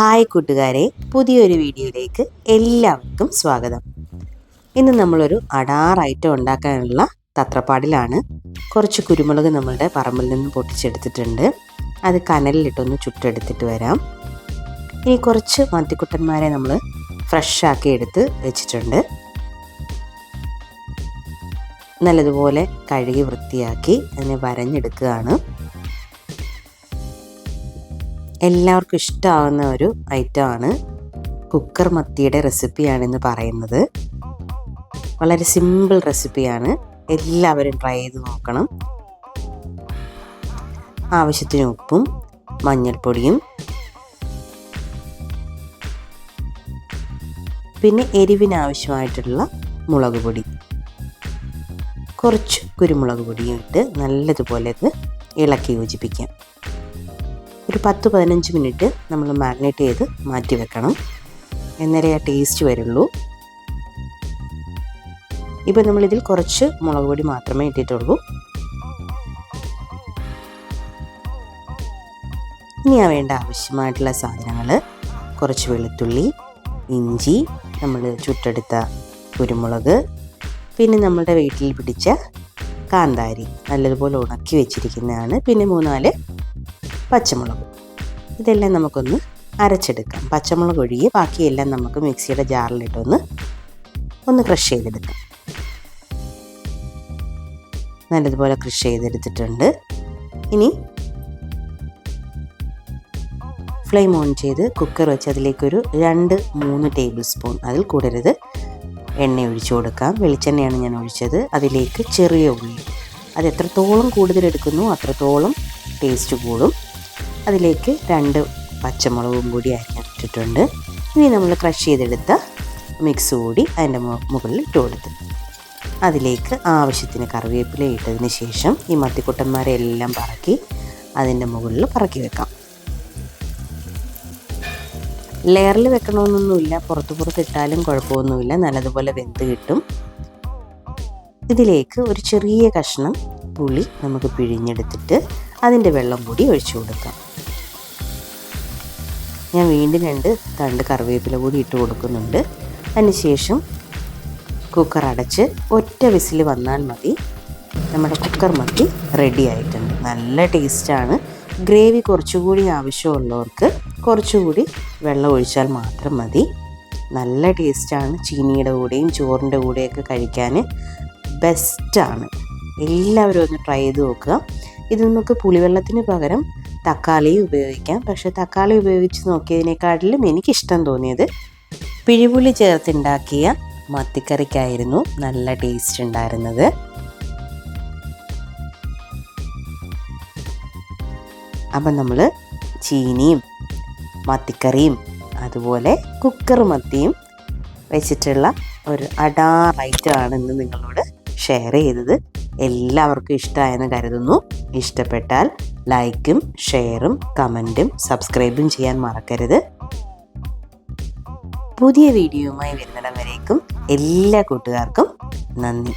Hi കൂട്ടുകാരെ പുതിയൊരു വീഡിയോയിലേക്ക് എല്ലാവർക്കും സ്വാഗതം. ഇന്ന് നമ്മളൊരു അടാർ ഐറ്റം ഉണ്ടാക്കാനുള്ള തത്രപ്പാടിലാണ് കുറച്ച് കുരുമുളക് നമ്മളുടെ പറമ്പിൽ നിന്ന് പൊട്ടിച്ചെടുത്തിട്ടുണ്ട്. അത് കനലിലിട്ടൊന്ന് ചുട്ടെടുത്തിട്ട് വരാം. ഇനി കുറച്ച് മത്തിക്കുട്ടന്മാരെ നമ്മൾ ഫ്രഷാക്കി എടുത്ത് വെച്ചിട്ടുണ്ട്. നല്ലതുപോലെ കഴുകി വൃത്തിയാക്കി അതിനെ വരഞ്ഞെടുക്കുകയാണ്. എല്ലാവർക്കും ഇഷ്ടമാവുന്ന ഒരു ഐറ്റമാണ് കുക്കർ മത്തിയുടെ റെസിപ്പിയാണെന്ന് പറയുന്നത്. വളരെ സിമ്പിൾ റെസിപ്പിയാണ്. എല്ലാവരും ട്രൈ ചെയ്ത് നോക്കണം. ആവശ്യത്തിന് ഉപ്പും മഞ്ഞൾപ്പൊടിയും. പിന്നെ എരിവിനാവശ്യമായിട്ടുള്ള മുളക് പൊടി. കുറച്ച് കുരുമുളക് പൊടിയും ഇട്ട് നല്ലതുപോലെ ഇത് ഇളക്കി യോജിപ്പിക്കാം. ഒരു പത്ത് പതിനഞ്ച് മിനിറ്റ് നമ്മൾ മാഗ്നേറ്റ് ചെയ്ത് മാറ്റി വെക്കണം. എന്നാലേ ആ ടേസ്റ്റ് വരുള്ളൂ. ഇപ്പം നമ്മളിതിൽ കുറച്ച് മുളക് പൊടി മാത്രമേ ഇട്ടിട്ടുള്ളൂ. ഇനി ആ വേണ്ട ആവശ്യമായിട്ടുള്ള സാധനങ്ങൾ കുറച്ച് വെളുത്തുള്ളി ഇഞ്ചി നമ്മൾ ചുട്ടെടുത്ത കുരുമുളക് പിന്നെ നമ്മുടെ വീട്ടിൽ പിടിച്ച കാന്താരി നല്ലതുപോലെ ഉണക്കി വെച്ചിരിക്കുന്നതാണ്. പിന്നെ മൂന്നാൽ പച്ചമുളക്. ഇതെല്ലാം നമുക്കൊന്ന് അരച്ചെടുക്കാം. പച്ചമുളക് ഒഴികെ ബാക്കിയെല്ലാം നമുക്ക് മിക്സിയുടെ ജാറിലിട്ടൊന്ന് ഒന്ന് ക്രഷ് ചെയ്തെടുക്കാം. നല്ലതുപോലെ ക്രഷ് ചെയ്തെടുത്തിട്ടുണ്ട്. ഇനി ഫ്ലെയിം ഓൺ ചെയ്ത് കുക്കർ വെച്ച് അതിലേക്കൊരു രണ്ട് മൂന്ന് ടേബിൾ സ്പൂൺ അതിൽ കൂടരുത്. എണ്ണ ഒഴിച്ചു കൊടുക്കാം. വെളിച്ചെണ്ണയാണ് ഞാൻ ഒഴിച്ചത്. അതിലേക്ക് ചെറിയ ഉള്ളി. അത് എത്രത്തോളം കൂടുതൽ എടുക്കുന്നു അത്രത്തോളം ടേസ്റ്റ് കൂടും. അതിലേക്ക് രണ്ട് പച്ചമുളകും കൂടി അരിഞ്ഞിട്ടിട്ടുണ്ട്. ഇനി നമ്മൾ ക്രഷ് ചെയ്തെടുത്ത മിക്സ് കൂടി അതിന്റെ മുകളിൽ ഇട്ട് കൊടുത്ത്. അതിലേക്ക് ആവശ്യത്തിന് കറിവേപ്പില ഇട്ടതിന് ശേഷം ഈ മത്തിക്കുട്ടന്മാരെ എല്ലാം പറക്കി അതിന്റെ മുകളിൽ പറക്കി വെക്കാം. ലെയറിൽ വെക്കണമെന്നൊന്നുമില്ല. പുറത്ത് പുറത്ത് ഇട്ടാലും കുഴപ്പമൊന്നുമില്ല. നല്ലതുപോലെ വെന്ത് കിട്ടും. ഇതിലേക്ക് ഒരു ചെറിയ കഷ്ണം പുളി നമുക്ക് പിഴിഞ്ഞെടുത്തിട്ട് അതിന്റെ വെള്ളം കൂടി ഒഴിച്ചു കൊടുക്കാം. ഞാൻ വീണ്ടും രണ്ട് തണ്ട് കറിവേപ്പില കൂടി ഇട്ട് കൊടുക്കുന്നുണ്ട്. അതിനുശേഷം കുക്കർ അടച്ച് ഒറ്റ വിസിൽ വന്നാൽ മതി. നമ്മുടെ കുക്കർ മത്തി റെഡി ആയിട്ടുണ്ട്. നല്ല ടേസ്റ്റാണ് ഗ്രേവി കുറച്ചുകൂടി ആവശ്യമുള്ളവർക്ക് കുറച്ചുകൂടി വെള്ളം ഒഴിച്ചാൽ മാത്രം മതി. നല്ല ടേസ്റ്റാണ് ചീനിയുടെ കൂടെയും ചോറിന്റെ കൂടെയൊക്കെ കഴിക്കാൻ ബെസ്റ്റാണ് എല്ലാവരും ഒന്ന് ട്രൈ ചെയ്ത് നോക്കുക. ഇത് നമുക്ക് പുളിവെള്ളത്തിന് പകരം തക്കാളി ഉപയോഗിക്കാം. പക്ഷേ തക്കാളി ഉപയോഗിച്ച് നോക്കിയതിനേക്കാട്ടിലും എനിക്കിഷ്ടം തോന്നിയത് പിഴിപുളി ചേർത്തുണ്ടാക്കിയ മത്തിക്കറിക്കായിരുന്നു നല്ല ടേസ്റ്റ് ഉണ്ടായിരുന്നത്. അപ്പം നമ്മൾ ചീനിയും മത്തിക്കറിയും അതുപോലെ കുക്കർ മത്തിയും വെച്ചിട്ടുള്ള ഒരു അടാർ ഐറ്റമാണ് ഇന്ന് നിങ്ങളോട് ഷെയർ ചെയ്തത്. എല്ലാവർക്കും ഇഷ്ടമായെന്ന് കരുതുന്നു. ഇഷ്ടപ്പെട്ടാൽ ലൈക്കും ഷെയറും കമന്റും സബ്സ്ക്രൈബും ചെയ്യാൻ മറക്കരുത്. പുതിയ വീഡിയോയുമായി വരുന്നിടം വരേക്കും എല്ലാ കൂട്ടുകാർക്കും നന്ദി.